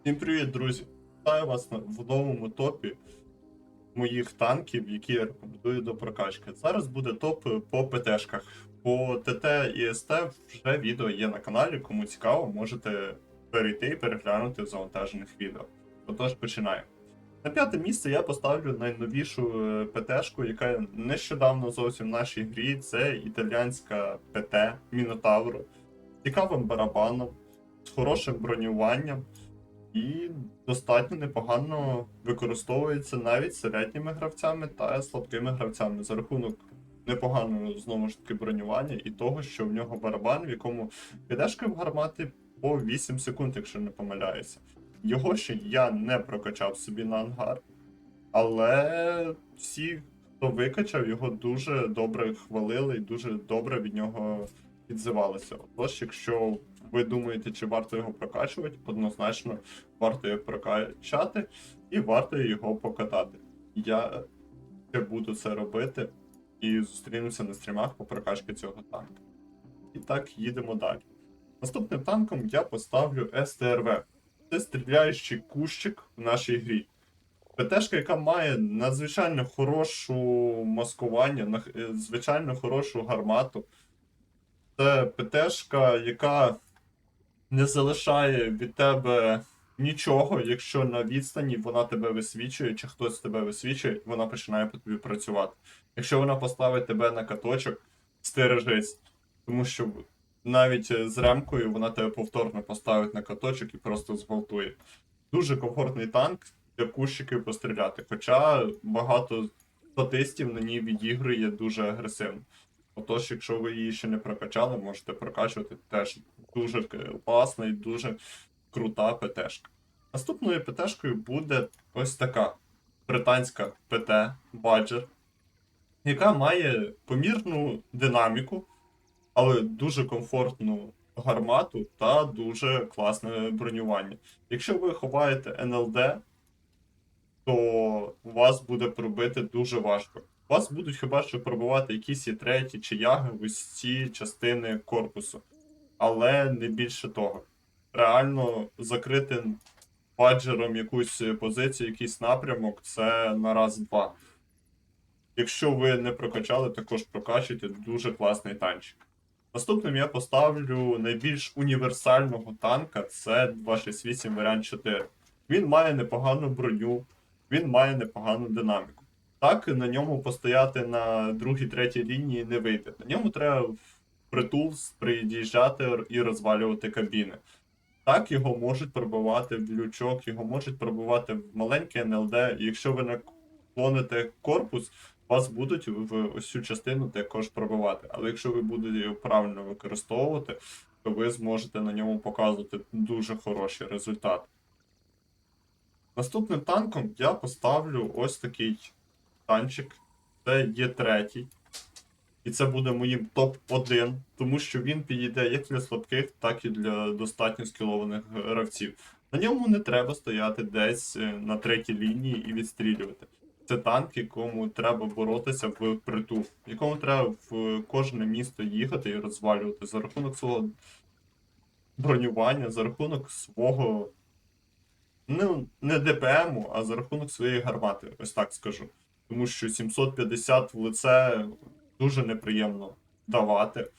Всім привіт, друзі! Вітаю вас в новому топі моїх танків, які я рекомендую до прокачки. Зараз буде топ по ПТшках. По ТТ і СТ вже відео є на каналі. Кому цікаво, можете перейти і переглянути в завантажених відео. Отож, починаємо. На п'яте місце я поставлю найновішу е, ПТшку, яка нещодавно зовсім в нашій грі. Це італіянська ПТ Мінотавро з цікавим барабаном, з хорошим бронюванням і достатньо непогано використовується навіть середніми гравцями та слабкими гравцями за рахунок непоганого знову ж таки бронювання і того, що в нього барабан, в якому підешки в гармати по 8 секунд, якщо не помиляюся. Його ще я не прокачав собі на ангар, але всі, хто викачав, його дуже добре хвалили і дуже добре від нього відзивалися. Отож, якщо ви думаєте, чи варто його прокачувати, однозначно варто його прокачати і варто його покатати. Я ще буду це робити і зустрінуся на стрімах по прокачці цього танка. І так, їдемо далі. Наступним танком я поставлю СТРВ. Це стріляючий кущик в нашій грі. ПТшка, яка має надзвичайно хорошу маскування, на- е, хорошу гармату. Це ПТшка, яка не залишає від тебе нічого, якщо на відстані вона тебе висвічує, чи хтось тебе висвічує, вона починає по тобі працювати. Якщо вона поставить тебе на каточок, стережись, тому що навіть е, з ремкою вона тебе повторно поставить на каточок і просто зґвалтує. Дуже комфортний танк для кущиків постріляти, хоча багато статистів на ній відігрує дуже агресивно. Отож, якщо ви її ще не прокачали, можете прокачувати теж дуже класна і дуже крута ПТшка. Наступною ПТшкою буде ось така британська ПТ Badger, яка має помірну динаміку, але дуже комфортну гармату та дуже класне бронювання. Якщо ви ховаєте НЛД, то вас буде пробити дуже важко. Вас будуть хіба що пробивати якісь і треті чи яги в ось ці частини корпусу, але не більше того. Реально закрити баджером якусь позицію, якийсь напрямок це на раз-два. Якщо ви не прокачали, також прокачуйте дуже класний танчик. Наступним я поставлю найбільш універсального танка це 268 варіант 4. Він має непогану броню, він має непогану динаміку. Так, на ньому постояти на другій, третій лінії не вийде. На ньому треба впритул приїжджати і розвалювати кабіни. Так, його можуть пробивати в лючок, його можуть пробивати в маленький НЛД. І якщо ви наклоните корпус, вас будуть в ось цю частину також пробивати. Але якщо ви будете його правильно використовувати, то ви зможете на ньому показувати дуже хороші результати. Наступним танком я поставлю ось такий танчик. Це є третій. І це буде моїм топ-1, тому що він підійде як для слабких, так і для достатньо скілованих гравців. На ньому не треба стояти десь е, на третій лінії і відстрілювати. Це танк, якому треба боротися в притул, якому треба в кожне місто їхати і розвалювати за рахунок свого бронювання, за рахунок свого. Ну, не ДПМу, а за рахунок своєї гармати, ось так скажу. Тому що 750 в лице дуже неприємно давати,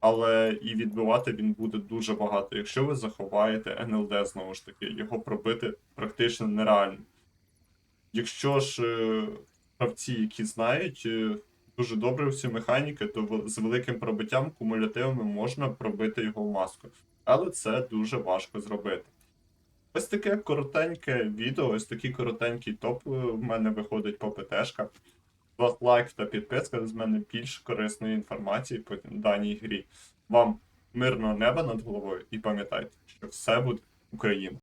але і відбивати він буде дуже багато. Якщо ви заховаєте НЛД, знову ж таки, його пробити практично нереально. Якщо ж е, гравці, які знають е, дуже добре всі механіки, то з великим пробиттям кумулятивами можна пробити його в маску. Але це дуже важко зробити. Ось таке коротеньке відео, ось такий коротенький топ е, в мене виходить по ПТшках. Вас лайк та підписка з мене більш корисної інформації по даній грі. Вам мирного неба над головою і пам'ятайте, що все буде Україна.